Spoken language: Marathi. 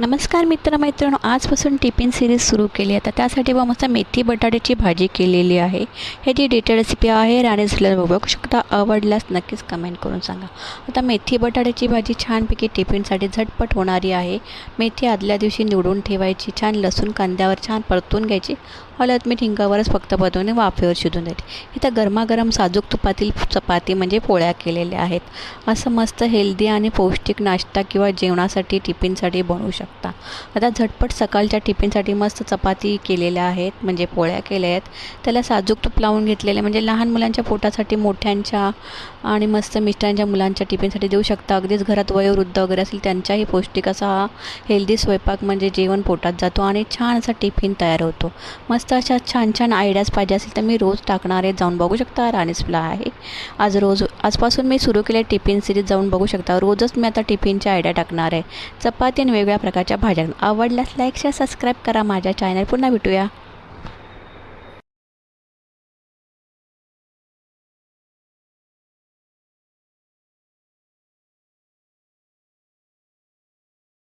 नमस्कार मित्रमैत्रिणो आजपासून टिफिन सिरीज सुरू केली आहे. त्यासाठी मग मस्त मेथी बटाट्याची भाजी केलेली आहे. ह्याची डिटेल रेसिपी आहे राणे झुल्याला बघू शकता. आवडल्यास नक्कीच कमेंट करून सांगा. आता मेथी बटाट्याची भाजी छानपैकी टिफिनसाठी झटपट होणारी आहे. मेथी आदल्या दिवशी निवडून ठेवायची. छान लसूण कांद्यावर छान परतून घ्यायची. हळद मीठ हिंगावरच फक्त बदवून वाफेवर शिजून द्यायची. इथं गरमागरम साजूक तुपातील चपाती म्हणजे पोळ्या केलेल्या आहेत. असं मस्त हेल्दी आणि पौष्टिक नाश्ता किंवा जेवणासाठी टिफिनसाठी बनवू शकतो. आता झटपट सकाळच्या टिफिनसाठी मस्त चपाती केलेल्या आहेत म्हणजे पोळ्या केल्या आहेत. त्याला साजूक तूप लावून घेतलेले म्हणजे लहान मुलांच्या पोटासाठी मोठ्यांच्या आणि मस्त मिस्टरांच्या मुलांच्या टिफिनसाठी देऊ शकता. अगदीच घरात वयोवृद्ध वगैरे असेल त्यांच्याही पौष्टिक असा हा हेल्दी स्वयंपाक म्हणजे जेवण पोटात जातो आणि छान असा टिफिन तयार होतो. मस्त अशा छान छान आयडियाज पाहिजे असेल तर मी रोज टाकणार आहे. जाऊन बघू शकता. राणीसला आहे. आज रोज आजपासून मी सुरू केले टिफिन सिरीज जाऊन बघू शकता. रोजच मी आता टिफिनच्या आयडिया टाकणार आहे. चपाती आणि वेगवेगळ्या प्रकारच्या भाज्या आवडल्यास लाईक शेअर सबस्क्राईब करा. माझ्या चॅनल पुन्हा भेटूया.